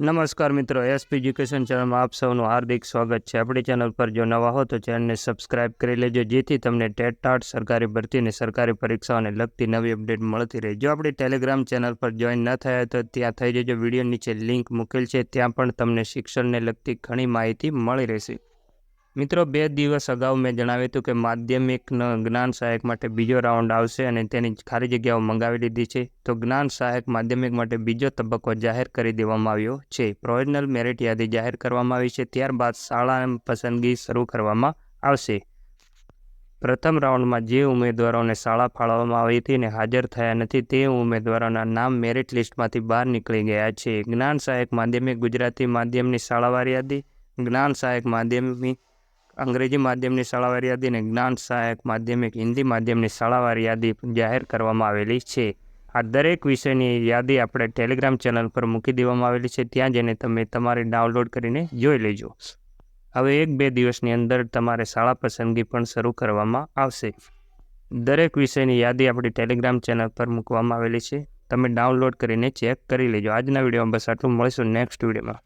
નમસ્કાર મિત્રો SP education ચેનલમાં આપ સૌનું હાર્દિક સ્વાગત છે. આપણી ચેનલ પર જો નવા હો તો ચેનલને સબસ્ક્રાઇબ કરી લેજો, જેથી તમને ટેટ ટાટ સરકારી ભરતી અને સરકારી પરીક્ષાઓને લગતી નવી અપડેટ મળતી રહે. જો આપણી ટેલિગ્રામ ચેનલ પર જોઈન ન થયા તો ત્યાં થઈ જજો. વીડિયો નીચે લિંક મૂકેલ છે. ત્યાં પણ તમને શિક્ષણને લગતી ઘણી માહિતી મળી રહેશે. મિત્રો, બે દિવસ અગાઉ મેં જણાવ્યું હતું કે માધ્યમિક ન- જ્ઞાન સહાયક માટે બીજો રાઉન્ડ આવશે અને તેની ખાલી જગ્યાઓ મંગાવી લીધી છે. તો જ્ઞાન સહાયક માધ્યમિક માટે બીજો તબક્કો જાહેર કરી દેવામાં આવ્યો છે. પ્રોવિઝનલ મેરિટ યાદી જાહેર કરવામાં આવી છે, ત્યારબાદ શાળા પસંદગી શરૂ કરવામાં આવશે. પ્રથમ રાઉન્ડમાં જે ઉમેદવારોને શાળા ફાળવવામાં આવી હતી અને હાજર થયા નથી, તે ઉમેદવારોના નામ મેરિટ લિસ્ટમાંથી બહાર નીકળી ગયા છે. જ્ઞાન સહાયક માધ્યમિક ગુજરાતી માધ્યમની શાળાવાર યાદી, જ્ઞાન સહાયક માધ્યમિક અંગ્રેજી માધ્યમની શાળાવાર યાદી અને જ્ઞાન સહાયક માધ્યમિક હિન્દી માધ્યમની શાળાવાર યાદી જાહેર કરવામાં આવેલી છે. આ દરેક વિષયની યાદી આપણે ટેલિગ્રામ ચેનલ પર મૂકી દેવામાં આવેલી છે. ત્યાં જઈને તમે તમારે ડાઉનલોડ કરીને જોઈ લેજો. હવે એક બે દિવસની અંદર તમારે શાળા પસંદગી પણ શરૂ કરવામાં આવશે. દરેક વિષયની યાદી આપણી ટેલિગ્રામ ચેનલ પર મૂકવામાં આવેલી છે. તમે ડાઉનલોડ કરીને ચેક કરી લેજો. આજના વિડીયોમાં બસ આટલું. મળીશું નેક્સ્ટ વિડીયોમાં.